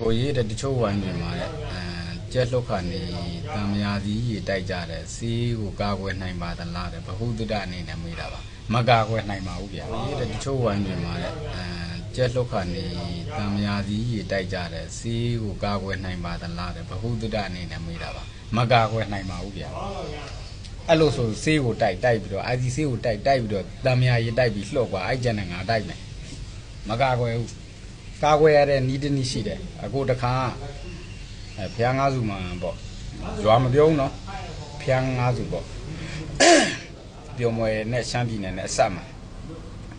ကိုရေးတဲ့တချို့ဝိုင်းတွေမှာတဲ့အဲကျက်လှုပ်ခါနေတံမြာသီးရေတိုက်ကြတယ်စီးကိုကာကွယ်နိုင်ပါသလားတဲ့ဘဟုတုတအနေနဲ့မေးတာပါမကာကွယ်နိုင်ပါဘူးဗျာရေးတဲ့တချို့ဝိုင်းတွေမှာတဲ့အဲကျက်လှုပ်ခါနေတံမြာသီးရေတိုက်ကြတယ်စီးကိုကာကွယ်နိုင်ပါသလားတဲ့ဘဟုတုတအနေနဲ့မေးတာပါမကာကွယ်နိုင်ပါဘူးဗျာအဲ့လိုဆိုဆေးကိုတိုက်တိုက်ပြီးတော့ IC ဆေးကိုတိုက်တိုက်ပြီးတော့တံမြာရေတိုက်ပြီးလှုပ်သွားအဲ့ကျန်တဲ့ငါတိုက်မယ်မကာကွယ်ဘူး ကာကွယ်ရတဲ့နီးတနည်းရှိတယ်အခုတခါအဲဖျားငါးစုမှာပေါ့ရွာမပြုံးနော်ဖျားငါးစုပေါ့ပြောမွေနဲ့ရှမ်းပြည်နယ်နဲ့အဆက်မှာ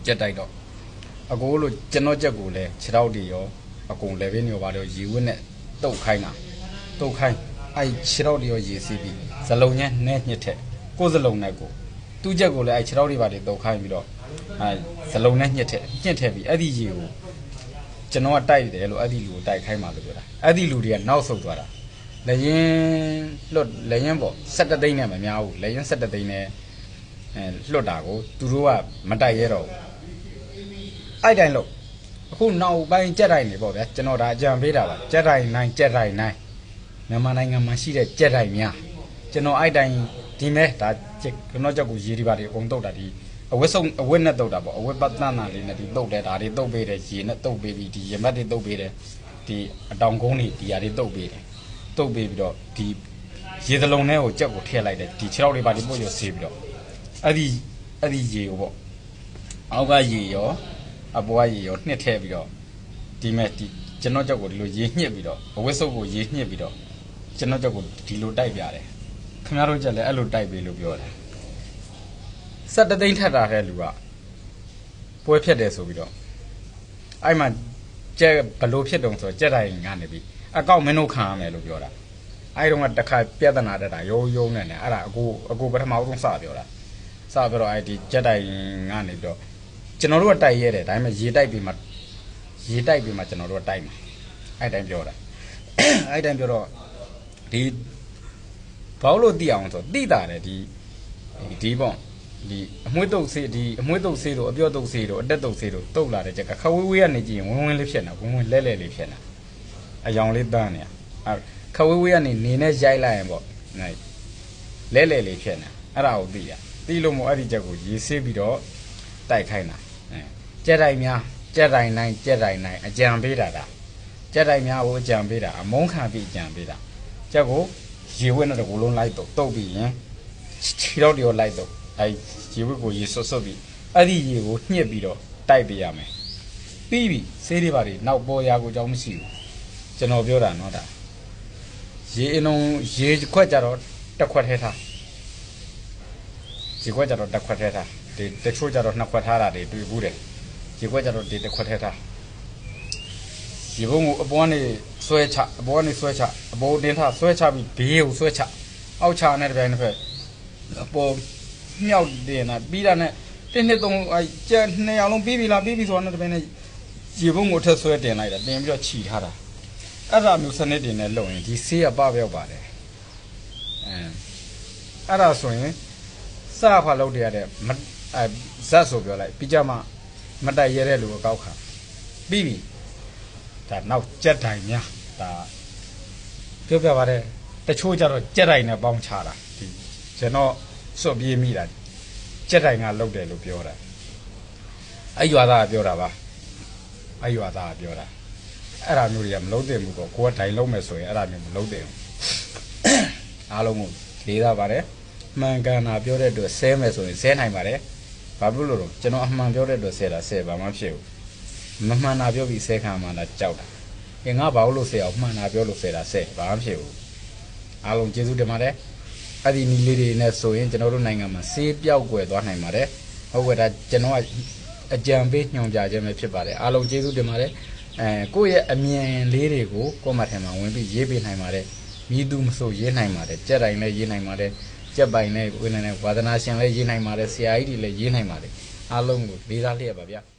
ကြက်တိုက်တော့အကိုလို့ကျွန်တော်ကြက်ကိုလည်းခြေထောက်တွေရောအကုန်လည်းပဲနေရောပါတော့ရေဝက်နဲ့တုတ်ခိုင်းတာတုတ်ခိုင်းအဲ့ခြေထောက်တွေရောရေစီးပြီးဇလုံညက်နဲ့ညှစ်ထက်ကိုယ်ဇလုံနဲ့ကိုသူ့ကြက်ကိုလည်းအဲ့ခြေထောက်တွေပါတွေတုတ်ခိုင်းပြီးတော့အဲဇလုံနဲ့ညှစ်ထက်ညှစ်ထက်ပြီးအဲ့ဒီရေကို ကျွန်တော်ကတိုက်တယ်လို့အဲ့ဒီလူကိုတိုက်ခိုင်းပါလို့ပြောတာအဲ့ဒီလူတွေကနောက်ဆုတ်သွားတာလရင်လွတ်လရင်ပေါ့17သိန်းနဲ့မများဘူးလရင်17သိန်းနဲ့အဲလွတ်တာကိုသူတို့ကမတိုက်ရဲတော့ဘူးအဲ့တိုင်းလို့အခုနောက်ပိုင်းကြက်တိုင်းနေပေါ့ဗျာကျွန်တော်ဒါအကြံပေးတာပါကြက်တိုင်းနိုင်ကြက်တိုင်းနိုင်မြန်မာနိုင်ငံမှာရှိတဲ့ကြက်တိုင်းများကျွန်တော်အဲ့တိုင်းဒီမဲ့ဒါကျွန်တော်ကြောက်ကိုရေးဒီပါတွေအကုန်တုတ်တာဒီ အဝတ်ဆုံးအဝတ်နဲ့တုတ်တာပေါ့အဝတ်ပတ်တန်းတာလေးနဲ့ဒီတုတ်တယ်ဒါတွေတုတ်ပေးတယ်ရေနဲ့တုတ်ပေးပြီးဒီရမတ်တွေတုတ်ပေးတယ်ဒီအတောင်ကုန်းတွေဒီຢာတွေတုတ်ပေးတယ်တုတ်ပေးပြီးတော့ဒီရေသလုံးထဲကိုကြက်ကိုထည့်လိုက်တယ်ဒီခြေထောက်တွေပါဒီပို့ရဆေးပြီးတော့အဲ့ဒီအဲ့ဒီရေကိုပေါ့အောက်ကရေရောအပေါ်ကရေရောနှစ်ထည့်ပြီးတော့ဒီမဲ့ဒီကျွန်တော်ကြောက်ကိုဒီလိုရေညှစ်ပြီးတော့အဝတ်စုပ်ကိုရေညှစ်ပြီးတော့ကျွန်တော်ကြောက်ကိုဒီလိုတိုက်ပြတယ်ခင်ဗျားတို့ကြက်လည်းအဲ့လိုတိုက်ပေးလို့ပြောတယ် ဆက်တသိန်းထက်တာတဲ့လူကပွဲဖြတ်တယ်ဆိုပြီးတော့အဲ့မှာကျက်ဘလို့ဖြစ်တုံဆိုတော့ကြက်တိုင်းကနေပြီးအကောက်မင်းတို့ခံရမယ်လို့ပြောတာအဲ့တုန်းကတစ်ခါပြဿနာတက်တာရိုးရိုးနဲ့နဲ့အဲ့ဒါအကိုအကိုပထမဆုံးစပြောတာစပြောတော့အဲ့ဒီကြက်တိုင်းကနေပြီးတော့ကျွန်တော်တို့ကတိုက်ရဲတယ်ဒါပေမဲ့ရေတိုက်ပြီးမှရေတိုက်ပြီးမှကျွန်တော်တို့ကတိုက်မှာအဲ့တိုင်းပြောတာအဲ့တိုင်းပြောတော့ဒီဘာလို့သိအောင်ဆိုသိတာတယ်ဒီဒီပေါ့ ဒီအမွှေးတုပ်ဆေးဒီအမွှေးတုပ်ဆေးတို့အပြော့တုပ်ဆေးတို့အတက်တုပ်ဆေးတို့တုပ်လာတဲ့ချက်ကခဝေးဝေးကနေကြည့်ရင်ဝင်းဝင်းလေးဖြစ်နေဝင်းဝင်းလဲလဲလေးဖြစ်နေအယောင်လေးတန်းနေအဲခဝေးဝေးကနေနေနဲ့ရိုက်လိုက်ရင်ပေါ့နိုင်လဲလဲလေးဖြစ်နေအဲ့ဒါကိုသိရသိလို့မို့အဲ့ဒီချက်ကိုရေဆေးပြီးတော့တိုက်ခိုင်းတာအဲကြက်တိုင်းများကြက်တိုင်းနိုင်ကြက်တိုင်းနိုင်အကြံပေးတာဒါကြက်တိုင်းများကိုအကြံပေးတာအမုန်းခံပြီးအကြံပေးတာချက်ကိုရေဝဲနဲ့တကူလုံးလိုက်တော့တုပ်ပြီးရင်ခြေတော့တရောလိုက်တော့ အဲ့ရေဝတ်ကိုရေဆွတ်ဆွတ်ပြီးအဲ့ဒီရေကိုညှစ်ပြီးတော့တိုက်ပေးရမယ်ပြီးပြီဆေးတွေပါတွေနောက်ပေါ်ရာကိုကြောင်းမရှိဘူးကျွန်တော်ပြောတာနော်ဒါရေအင်းုံရေခွက်ကြတော့တစ်ခွက်ထဲထားရေခွက်ကြတော့တစ်ခွက်ထဲထားဒီတချို့ကြတော့နှစ်ခွက်ထားတာတွေတွေ့ဘူးတယ်ရေခွက်ကြတော့ဒီတစ်ခွက်ထဲထားရေဘုံကိုအပေါ်ကနေဆွဲချအပေါ်ကနေဆွဲချအပေါ်တင်းထားဆွဲချပြီးဘေးကိုဆွဲချအောက်ချနဲ့တစ်ပြိုင်တစ်ဖက်အပေါ် မြောက်တင်တာပြီးတာနဲ့တစ်နှစ်သုံးအဲကျန်နှစ်ယောက်လုံးပြီးပြီလားပြီးပြီဆိုတော့တပင်းနဲ့ရေပုံးကိုထက်ဆွဲတင်လိုက်တာတင်ပြီးတော့ခြီထားတာအဲ့ဒါမျိုးစနစ်တင်နဲ့လုပ်ရင်ဒီဆေးကပပြောက်ပါတယ်အဲအဲ့ဒါဆိုရင်စဖာလုပ်တရတဲ့မအဲဇက်ဆိုပြောလိုက်ပြီးကြမှာမတိုက်ရတဲ့လူအကောက်ခါပြီးပြီဒါနောက်ကြက်တိုင်များဒါပြောပြပါတယ်တချို့ကြတော့ကြက်တိုင်နဲ့ပေါင်းချတာဒီကျွန်တော် စွတ်ပြေးမိတာကြက်တိုင်ကလုတ်တယ်လို့ပြောတာအဲ့ရွာသားကပြောတာပါအဲ့ရွာသားကပြောတာအဲ့ဒါမျိုးတွေကမလုံးတင်ဘူးပေါ့ကိုကတိုင်လုံးမယ်ဆိုရင်အဲ့ဒါမျိုးမလုံးတင်ဘူးအားလုံးကိုလေးသားပါတယ်မှန်ကန်တာပြောတဲ့အတွက်ဆဲမယ်ဆိုရင်ဆဲနိုင်ပါတယ်ဘာဖြစ်လို့လဲကျွန်တော်အမှန်ပြောတဲ့အတွက်ဆဲတာဆဲဘာမှဖြစ်ဘူးမမှန်တာပြောပြီးဆဲခံမှလားကြောက်တာငါငါဘာလို့ဆဲအောင်မှန်တာပြောလို့ဆဲတာဆဲဘာမှဖြစ်ဘူးအားလုံးကျေးဇူးတင်ပါတယ် အဲ့ဒီနီလေးတွေနဲ့ဆိုရင်ကျွန်တော်တို့နိုင်ငံမှာဆေးပြောက်ွယ်သွားနိုင်ပါတယ်ဟုတ်ကဲ့ဒါကျွန်တော်ကအကြံပေးညွှန်ပြခြင်းပဲဖြစ်ပါတယ်အားလုံးကျေးဇူးတင်ပါတယ်အဲကိုယ့်ရဲ့အမြင်လေးတွေကိုကွန်မန့်ထဲမှာဝင်ပြီးရေးပေးနိုင်ပါတယ်မိသူမဆိုရေးနိုင်ပါတယ်ကြက်တိုင်လည်းရေးနိုင်ပါတယ်ကြက်ပိုင်လည်းဝင်နေတယ်ဝါသနာရှင်လည်းရေးနိုင်ပါတယ်ဆရာကြီးတွေလည်းရေးနိုင်ပါတယ်အားလုံးကိုလေးစားလျက်ပါဗျာ